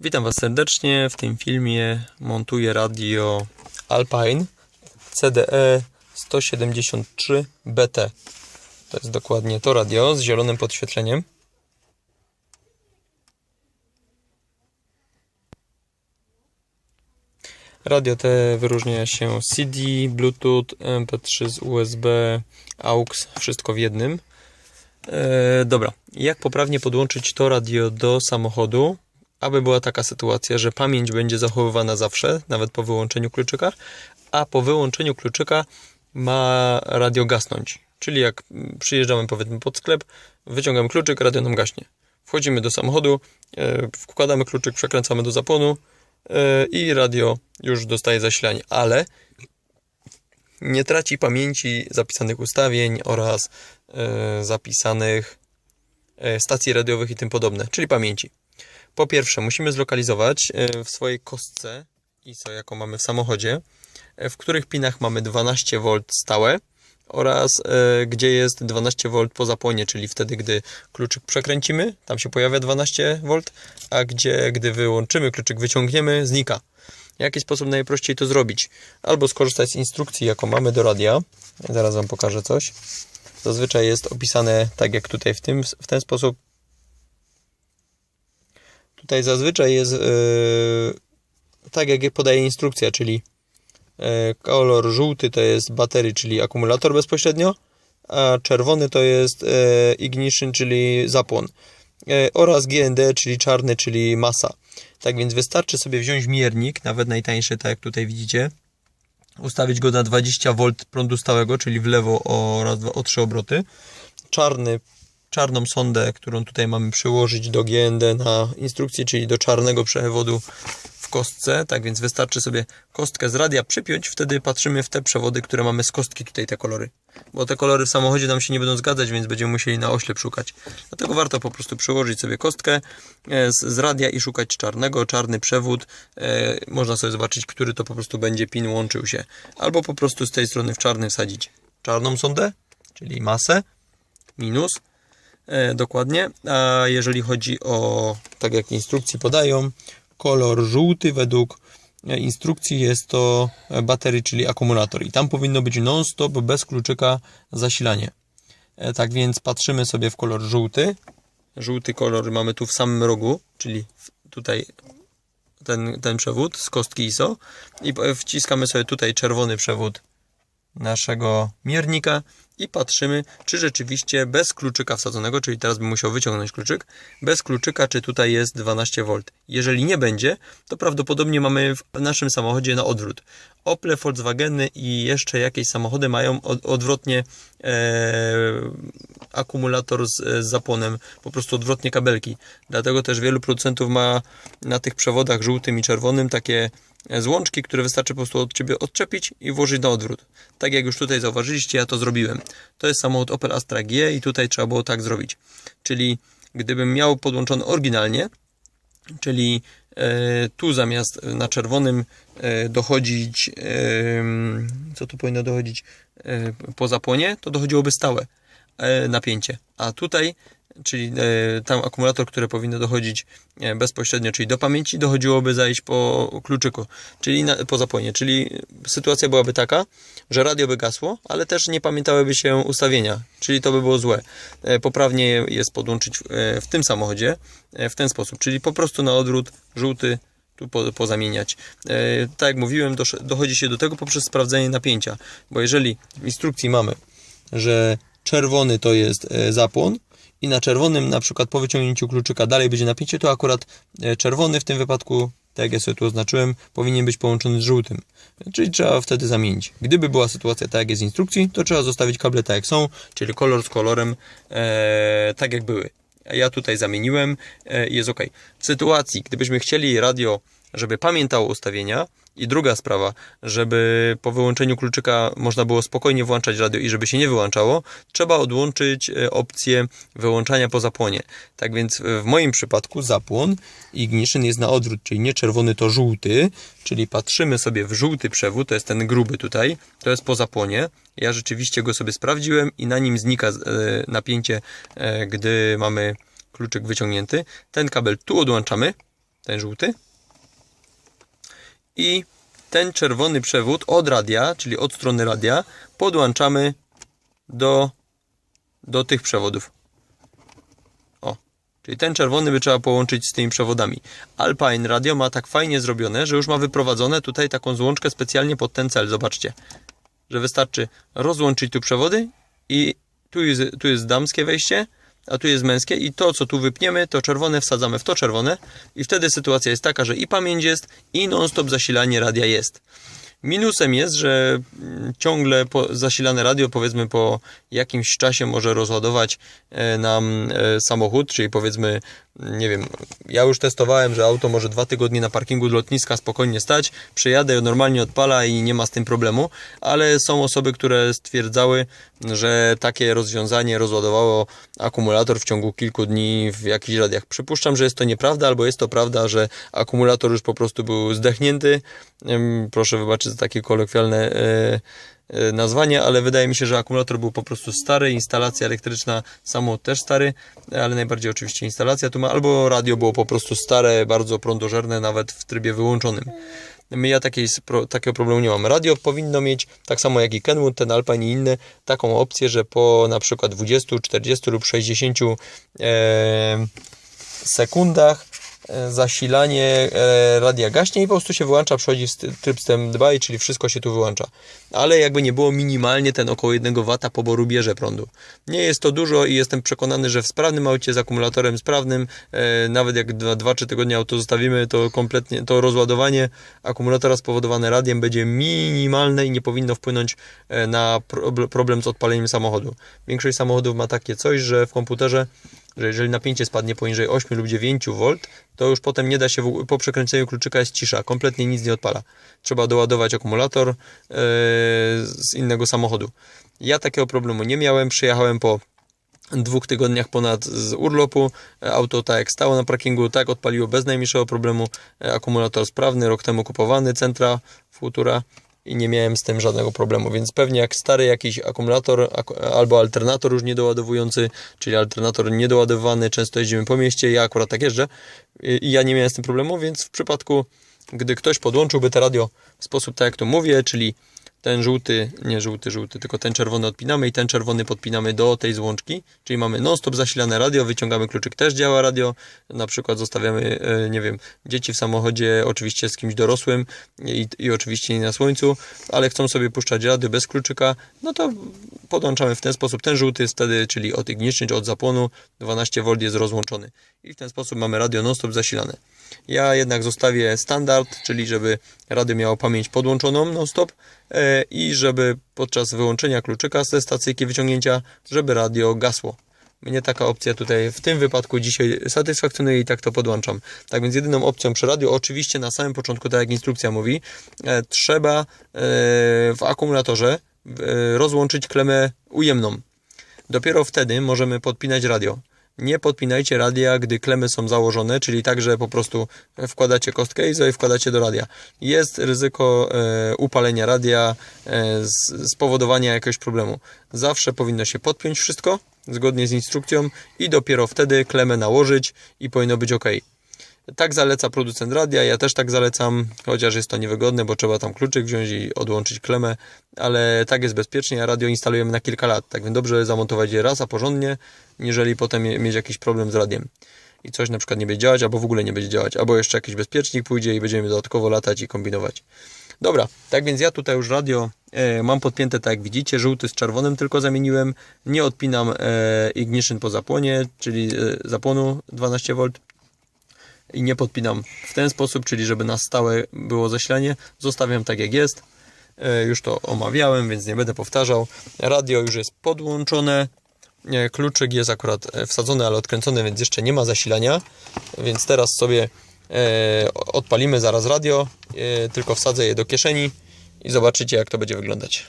Witam Was serdecznie. W tym filmie montuję radio Alpine CDE 173 BT. To jest dokładnie to radio z zielonym podświetleniem. Radio te wyróżnia się CD, Bluetooth, MP3 z USB, AUX, wszystko w jednym. E, dobra, jak poprawnie podłączyć to radio do samochodu, aby była taka sytuacja, że pamięć będzie zachowywana zawsze, nawet po wyłączeniu kluczyka, a po wyłączeniu kluczyka ma radio gasnąć. Czyli jak przyjeżdżamy powiedzmy pod sklep, wyciągamy kluczyk, radio nam gaśnie. Wchodzimy do samochodu, e, wkładamy kluczyk, przekręcamy do zapłonu e, i radio już dostaje zasilanie, ale nie traci pamięci zapisanych ustawień oraz e, zapisanych stacji radiowych i tym podobne, czyli pamięci. Po pierwsze, musimy zlokalizować e, w swojej kostce ISO, jaką mamy w samochodzie, e, w których pinach mamy 12V stałe oraz e, gdzie jest 12V po zapłonie, czyli wtedy, gdy kluczyk przekręcimy, tam się pojawia 12V, a gdzie, gdy wyłączymy kluczyk, wyciągniemy, znika. Jaki sposób najprościej to zrobić? Albo skorzystać z instrukcji, jaką mamy do radia. Zaraz Wam pokażę coś. Zazwyczaj jest opisane tak jak tutaj w, tym, w ten sposób. Tutaj zazwyczaj jest yy, tak jak podaje instrukcja, czyli yy, kolor żółty to jest baterii, czyli akumulator bezpośrednio, a czerwony to jest yy, ignition, czyli zapłon oraz GND, czyli czarny, czyli masa. Tak więc wystarczy sobie wziąć miernik, nawet najtańszy, tak jak tutaj widzicie, ustawić go na 20V prądu stałego, czyli w lewo o raz, dwa, o trzy obroty. Czarny, czarną sondę, którą tutaj mamy przyłożyć do GND na instrukcję, czyli do czarnego przewodu w kostce. Tak więc wystarczy sobie kostkę z radia przypiąć, wtedy patrzymy w te przewody, które mamy z kostki, tutaj te kolory. Bo te kolory w samochodzie nam się nie będą zgadzać, więc będziemy musieli na oślep szukać. Dlatego warto po prostu przyłożyć sobie kostkę z, z radia i szukać czarnego, czarny przewód. E, można sobie zobaczyć, który to po prostu będzie pin łączył się. Albo po prostu z tej strony w czarny wsadzić czarną sondę, czyli masę, minus, e, dokładnie. A jeżeli chodzi o, tak jak instrukcji podają, kolor żółty według instrukcji jest to baterii, czyli akumulator i tam powinno być non-stop bez kluczyka zasilanie. Tak więc patrzymy sobie w kolor żółty. Żółty kolor mamy tu w samym rogu, czyli tutaj ten, ten przewód z kostki ISO i wciskamy sobie tutaj czerwony przewód naszego miernika i patrzymy, czy rzeczywiście bez kluczyka wsadzonego, czyli teraz bym musiał wyciągnąć kluczyk, bez kluczyka, czy tutaj jest 12V. Jeżeli nie będzie, to prawdopodobnie mamy w naszym samochodzie na odwrót. Opel, Volkswageny i jeszcze jakieś samochody mają od, odwrotnie e, akumulator z, z zapłonem, po prostu odwrotnie kabelki. Dlatego też wielu producentów ma na tych przewodach żółtym i czerwonym takie złączki, które wystarczy po prostu od Ciebie odczepić i włożyć na odwrót. Tak jak już tutaj zauważyliście, ja to zrobiłem. To jest samochód Opel Astra G i tutaj trzeba było tak zrobić. Czyli gdybym miał podłączony oryginalnie, czyli e, tu zamiast na czerwonym e, dochodzić, e, co tu powinno dochodzić po zapłonie, to dochodziłoby stałe napięcie. A tutaj czyli e, tam akumulator, który powinno dochodzić e, bezpośrednio, czyli do pamięci, dochodziłoby zajść po kluczyku, czyli na, po zapłonie. Czyli sytuacja byłaby taka, że radio by gasło, ale też nie pamiętałyby się ustawienia, czyli to by było złe. E, poprawnie jest podłączyć w, tym samochodzie w ten sposób, czyli po prostu na odwrót żółty tu po, pozamieniać. Tak jak mówiłem, dochodzi się do tego poprzez sprawdzenie napięcia, bo jeżeli w instrukcji mamy, że czerwony to jest zapłon, i na czerwonym, na przykład po wyciągnięciu kluczyka dalej będzie napięcie, to akurat czerwony w tym wypadku, tak jak ja sobie tu oznaczyłem, powinien być połączony z żółtym. Czyli trzeba wtedy zamienić. Gdyby była sytuacja tak jak jest w instrukcji, to trzeba zostawić kable tak jak są, czyli kolor z kolorem e, tak jak były. Ja tutaj zamieniłem i jest ok. W sytuacji, gdybyśmy chcieli radio żeby pamiętało ustawienia. I druga sprawa, żeby po wyłączeniu kluczyka można było spokojnie włączać radio i żeby się nie wyłączało, trzeba odłączyć e, opcję wyłączania po zapłonie. Tak więc w moim przypadku zapłon ignition jest na odwrót, czyli nie czerwony to żółty, czyli patrzymy sobie w żółty przewód, to jest ten gruby tutaj, to jest po zapłonie. Ja rzeczywiście go sobie sprawdziłem i na nim znika e, napięcie, e, gdy mamy kluczyk wyciągnięty. Ten kabel tu odłączamy, ten żółty. I ten czerwony przewód od radia, czyli od strony radia, podłączamy do, do tych przewodów. O, czyli ten czerwony by trzeba połączyć z tymi przewodami. Alpine Radio ma tak fajnie zrobione, że już ma wyprowadzone tutaj taką złączkę specjalnie pod ten cel. Zobaczcie, że wystarczy rozłączyć tu przewody i tu jest, tu jest damskie wejście, a tu jest męskie i to, co tu wypniemy, to czerwone wsadzamy w to czerwone i wtedy sytuacja jest taka, że i pamięć jest, i non-stop zasilanie radia jest. Minusem jest, że mm, ciągle zasilane radio, powiedzmy po jakimś czasie może rozładować e, nam e, samochód, czyli powiedzmy, nie wiem, ja już testowałem, że auto może dwa tygodnie na parkingu lotniska spokojnie stać, przyjadę, normalnie odpala i nie ma z tym problemu, ale są osoby, które stwierdzały, że takie rozwiązanie rozładowało akumulator w ciągu kilku dni w jakichś radiach. Przypuszczam, że jest to nieprawda, albo jest to prawda, że akumulator już po prostu był zdechnięty. Proszę wybaczyć za takie kolokwialne e, e, nazwanie, ale wydaje mi się, że akumulator był po prostu stary, instalacja elektryczna, samochód też stary, ale najbardziej oczywiście instalacja tu ma, albo radio było po prostu stare, bardzo prądożerne, nawet w trybie wyłączonym. Ja takiej, takiego problemu nie mam. Radio powinno mieć, tak samo jak i Kenwood, ten Alpine i inne, taką opcję, że po na przykład 20, 40 lub 60 e, sekundach zasilanie e, radia gaśnie i po prostu się wyłącza, przechodzi w tryb standby, czyli wszystko się tu wyłącza. Ale jakby nie było minimalnie ten około 1 W poboru bierze prądu. Nie jest to dużo i jestem przekonany, że w sprawnym aucie z akumulatorem sprawnym, e, nawet jak 2-3 tygodnie auto zostawimy, to kompletnie to rozładowanie akumulatora spowodowane radiem będzie minimalne i nie powinno wpłynąć e, na prob- problem z odpaleniem samochodu. Większość samochodów ma takie coś, że w komputerze że jeżeli napięcie spadnie poniżej 8 lub 9 V, to już potem nie da się, po przekręceniu kluczyka jest cisza, kompletnie nic nie odpala. Trzeba doładować akumulator e, z innego samochodu. Ja takiego problemu nie miałem, przyjechałem po dwóch tygodniach ponad z urlopu. Auto tak jak stało na parkingu, tak odpaliło bez najmniejszego problemu. E, Akumulator sprawny, rok temu kupowany, centra Futura i nie miałem z tym żadnego problemu, więc pewnie jak stary jakiś akumulator ak- albo alternator już niedoładowujący, czyli alternator niedoładowany, często jeździmy po mieście, ja akurat tak jeżdżę i ja nie miałem z tym problemu, więc w przypadku, gdy ktoś podłączyłby te radio w sposób tak jak tu mówię, czyli ten żółty, nie żółty, żółty, tylko ten czerwony odpinamy i ten czerwony podpinamy do tej złączki, czyli mamy non-stop zasilane radio, wyciągamy kluczyk, też działa radio, na przykład zostawiamy, e, nie wiem, dzieci w samochodzie, oczywiście z kimś dorosłym i, i oczywiście nie na słońcu, ale chcą sobie puszczać radio bez kluczyka, no to podłączamy w ten sposób, ten żółty jest wtedy, czyli od ignition, od zapłonu, 12V jest rozłączony. I w ten sposób mamy radio non-stop zasilane. Ja jednak zostawię standard, czyli żeby radio miało pamięć podłączoną non-stop i żeby podczas wyłączenia kluczyka ze stacyjki wyciągnięcia, żeby radio gasło. Mnie taka opcja tutaj w tym wypadku dzisiaj satysfakcjonuje i tak to podłączam. Tak więc jedyną opcją przy radiu, oczywiście na samym początku, tak jak instrukcja mówi, e, trzeba e, w akumulatorze e, rozłączyć klemę ujemną. Dopiero wtedy możemy podpinać radio. Nie podpinajcie radia, gdy klemy są założone, czyli tak, że po prostu wkładacie kostkę i wkładacie do radia. Jest ryzyko e, upalenia radia, e, z- spowodowania jakiegoś problemu. Zawsze powinno się podpiąć wszystko, zgodnie z instrukcją i dopiero wtedy klemę nałożyć i powinno być ok. Tak zaleca producent radia, ja też tak zalecam, chociaż jest to niewygodne, bo trzeba tam kluczyk wziąć i odłączyć klemę, ale tak jest bezpiecznie, a radio instalujemy na kilka lat, tak więc dobrze zamontować je raz, a porządnie, niżeli potem mie- mieć jakiś problem z radiem. I coś na przykład nie będzie działać, albo w ogóle nie będzie działać, albo jeszcze jakiś bezpiecznik pójdzie i będziemy dodatkowo latać i kombinować. Dobra, tak więc ja tutaj już radio e, mam podpięte tak jak widzicie, żółty z czerwonym tylko zamieniłem, nie odpinam e, ignition po zapłonie, czyli e, zapłonu 12V, i nie podpinam w ten sposób, czyli żeby na stałe było zasilanie. Zostawiam tak jak jest. E, Już to omawiałem, więc nie będę powtarzał. Radio już jest podłączone. E, Kluczyk jest akurat e, wsadzony, ale odkręcony, więc jeszcze nie ma zasilania. Więc teraz sobie odpalimy zaraz radio, tylko wsadzę je do kieszeni i zobaczycie jak to będzie wyglądać.